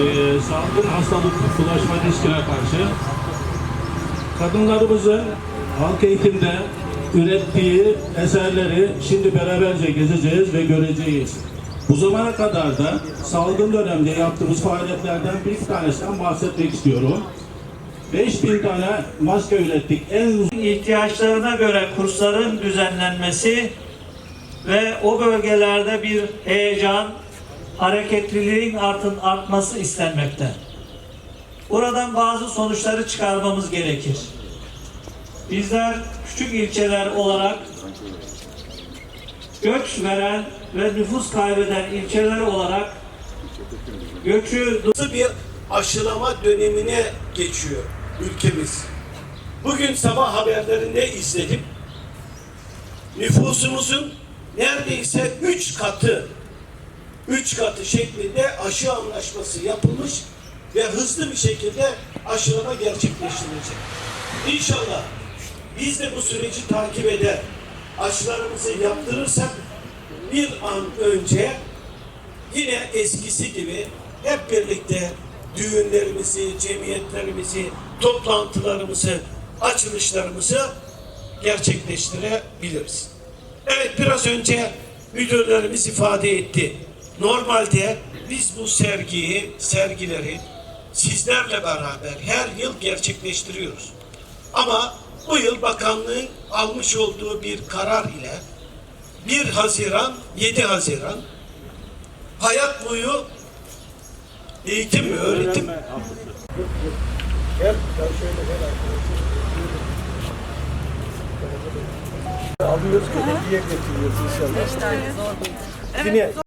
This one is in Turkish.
e, salgın hastalık bulaşma riskine karşı kadınlarımızın halk eğitimde ürettiği eserleri şimdi beraberce gezeceğiz ve göreceğiz. Bu zamana kadar da salgın dönemde yaptığımız faaliyetlerden bir tanesinden bahsetmek istiyorum. 5000 tane maske ürettik. En ihtiyaçlarına göre kursların düzenlenmesi ve o bölgelerde bir heyecan, hareketliliğin artın artması istenmekte. Buradan bazı sonuçları çıkarmamız gerekir. Bizler küçük ilçeler olarak göç veren ve nüfus kaybeden ilçeler olarak göçü Nasıl bir aşılama dönemine geçiyor ülkemiz. Bugün sabah haberlerinde izledim. Nüfusumuzun neredeyse üç katı üç katı şeklinde aşı anlaşması yapılmış ve hızlı bir şekilde aşılama gerçekleştirilecek. İnşallah biz de bu süreci takip eder. Aşılarımızı yaptırırsak bir an önce yine eskisi gibi hep birlikte düğünlerimizi, cemiyetlerimizi, toplantılarımızı, açılışlarımızı gerçekleştirebiliriz. Evet biraz önce müdürlerimiz ifade etti. Normalde biz bu sergiyi, sergileri sizlerle beraber her yıl gerçekleştiriyoruz. Ama bu yıl bakanlığın almış olduğu bir karar ile 1 Haziran, 7 Haziran hayat boyu eğitim mi, öğretim mi? Alıyoruz ki hediye getiriyoruz inşallah. Evet,